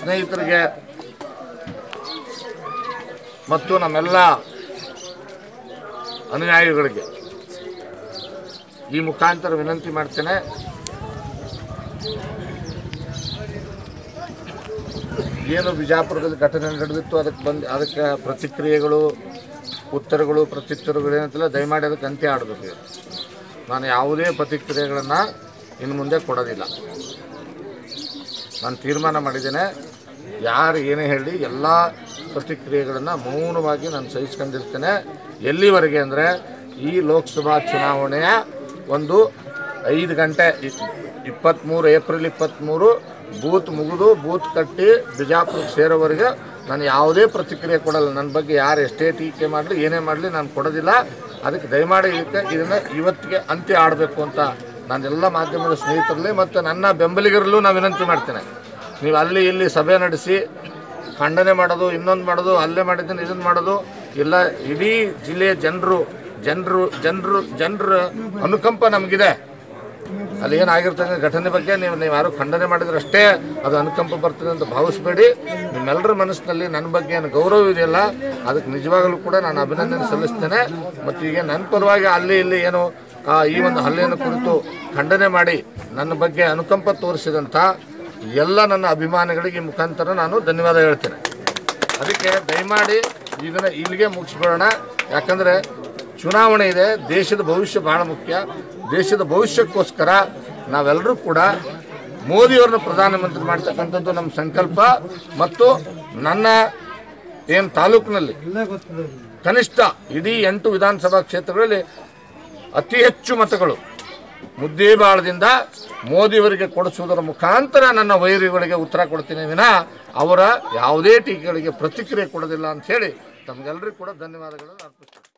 ಸ್ನೇಹಿತರಿಗೆ ಮತ್ತು ನಮ್ಮೆಲ್ಲ ಅನುಯಾಯಿಗಳಿಗೆ ಈ ಮುಖಾಂತರ ವಿನಂತಿ ಮಾಡ್ತೇನೆ. ಏನು ಬಿಜಾಪುರದಲ್ಲಿ ಘಟನೆ ನಡೆದಿತ್ತು, ಅದಕ್ಕೆ ಬಂದು, ಅದಕ್ಕೆ ಪ್ರತಿಕ್ರಿಯೆಗಳು, ಉತ್ತರಗಳು, ಪ್ರತ್ಯುತ್ತರಗಳು ಏನಂತಿಲ್ಲ, ದಯಮಾಡಿ ಅದಕ್ಕೆ ಅಂತ್ಯ ಆಡಬೇಕು ನಾನು ಯಾವುದೇ ಪ್ರತಿಕ್ರಿಯೆಗಳನ್ನು ಇನ್ನು ಮುಂದೆ ಕೊಡೋದಿಲ್ಲ. ನಾನು ತೀರ್ಮಾನ ಮಾಡಿದ್ದೇನೆ. ಯಾರು ಏನೇ ಹೇಳಿ ಎಲ್ಲ ಪ್ರತಿಕ್ರಿಯೆಗಳನ್ನು ಮೌನವಾಗಿ ನಾನು ಸಹಿಸ್ಕೊಂಡಿರ್ತೇನೆ. ಎಲ್ಲಿವರೆಗೆ ಅಂದರೆ ಈ ಲೋಕಸಭಾ ಚುನಾವಣೆಯ ಒಂದು ಐದು ಗಂಟೆ ಇಪ್ಪತ್ತ್ಮೂರು ಏಪ್ರಿಲ್ ಇಪ್ಪತ್ತ್ಮೂರು ಬೂತ್ ಮುಗಿದು ಬೂತ್ ಕಟ್ಟಿ ಬಿಜಾಪುರಕ್ಕೆ ಸೇರೋವರೆಗೆ ನಾನು ಯಾವುದೇ ಪ್ರತಿಕ್ರಿಯೆ ಕೊಡಲ್ಲ. ನನ್ನ ಬಗ್ಗೆ ಯಾರು ಎಷ್ಟೇ ಟೀಕೆ ಮಾಡಲಿ, ಏನೇ ಮಾಡಲಿ ನಾನು ಕೊಡೋದಿಲ್ಲ. ಅದಕ್ಕೆ ದಯಮಾಡಿ ಇದಕ್ಕೆ ಇದನ್ನು ಇವತ್ತಿಗೆ ಅಂತ್ಯ ಆಡಬೇಕು ಅಂತ ನಾನೆಲ್ಲ ಮಾಧ್ಯಮದ ಸ್ನೇಹಿತರಲ್ಲಿ ಮತ್ತು ನನ್ನ ಬೆಂಬಲಿಗರಲ್ಲೂ ನಾನು ವಿನಂತಿ ಮಾಡ್ತೇನೆ. ನೀವು ಅಲ್ಲಿ ಇಲ್ಲಿ ಸಭೆ ನಡೆಸಿ, ಖಂಡನೆ ಮಾಡೋದು, ಇನ್ನೊಂದು ಮಾಡೋದು, ಅಲ್ಲೇ ಮಾಡಿದ್ದೀನಿ ಇದನ್ನು ಮಾಡೋದು, ಇಲ್ಲ ಇಡೀ ಜಿಲ್ಲೆಯ ಜನರು ಜನರು ಜನರು, ಜನರ ಅನುಕಂಪ ನಮಗಿದೆ. ಅಲ್ಲಿ ಏನಾಗಿರ್ತಕ್ಕಂಥ ಘಟನೆ ಬಗ್ಗೆ ನೀವು ನೀವು ಯಾರು ಖಂಡನೆ ಮಾಡಿದ್ರೆ ಅಷ್ಟೇ ಅದು ಅನುಕಂಪ ಬರ್ತದೆ ಅಂತ ಭಾವಿಸಬೇಡಿ. ನಿಮ್ಮೆಲ್ಲರ ಮನಸ್ಸಿನಲ್ಲಿ ನನ್ನ ಬಗ್ಗೆ ಏನು ಗೌರವ ಇದೆಯಲ್ಲ ಅದಕ್ಕೆ ನಿಜವಾಗಲೂ ಕೂಡ ನಾನು ಅಭಿನಂದನೆ ಸಲ್ಲಿಸ್ತೇನೆ. ಮತ್ತು ಈಗ ನನ್ನ ಪರವಾಗಿ ಅಲ್ಲಿ ಇಲ್ಲಿ ಏನು ಆ, ಈ ಒಂದು ಹಲ್ಲೆಯನ್ನು ಕುರಿತು ಖಂಡನೆ ಮಾಡಿ ನನ್ನ ಬಗ್ಗೆ ಅನುಕಂಪ ತೋರಿಸಿದಂಥ ಎಲ್ಲ ನನ್ನ ಅಭಿಮಾನಿಗಳಿಗೆ ಈ ಮುಖಾಂತರ ನಾನು ಧನ್ಯವಾದ ಹೇಳ್ತೇನೆ. ಅದಕ್ಕೆ ದಯಮಾಡಿ ಇದನ್ನು ಇಲ್ಲಿಗೆ ಮುಗಿಸ್ಬಿಡೋಣ. ಯಾಕಂದರೆ ಚುನಾವಣೆ ಇದೆ ದೇಶದ ಭವಿಷ್ಯ ಬಹಳ ಮುಖ್ಯ. ದೇಶದ ಭವಿಷ್ಯಕ್ಕೋಸ್ಕರ ನಾವೆಲ್ಲರೂ ಕೂಡ ಮೋದಿಯವ್ರನ್ನ ಪ್ರಧಾನಮಂತ್ರಿ ಮಾಡ್ತಕ್ಕಂಥದ್ದು ನಮ್ಮ ಸಂಕಲ್ಪ. ಮತ್ತು ನನ್ನ ಏನು ತಾಲೂಕಿನಲ್ಲಿ ಕನಿಷ್ಠ ಇಡೀ ಎಂಟು ವಿಧಾನಸಭಾ ಕ್ಷೇತ್ರಗಳಲ್ಲಿ ಅತಿ ಹೆಚ್ಚು ಮತಗಳು. ಮುದ್ದೇಬಾಳದಿಂದ ಮೋದಿಯವರಿಗೆ ಕೊಡಿಸುವುದರ ಮುಖಾಂತರ ನನ್ನ ವೈರಿಗಳಿಗೆ ಉತ್ತರ ಕೊಡ್ತೀನಿ ವಿನ ಅವರ ಯಾವುದೇ ಟೀಕೆಗಳಿಗೆ ಪ್ರತಿಕ್ರಿಯೆ ಕೊಡೋದಿಲ್ಲ ಅಂಥೇಳಿ ತಮಗೆಲ್ಲರಿಗೂ ಕೂಡ ಧನ್ಯವಾದಗಳನ್ನು ಅರ್ಪಿಸ್ತೀನಿ.